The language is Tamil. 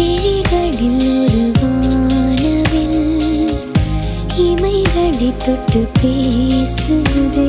விழிகளில் ஒரு வானவில் இமைகளை தொட்டு பேசுதே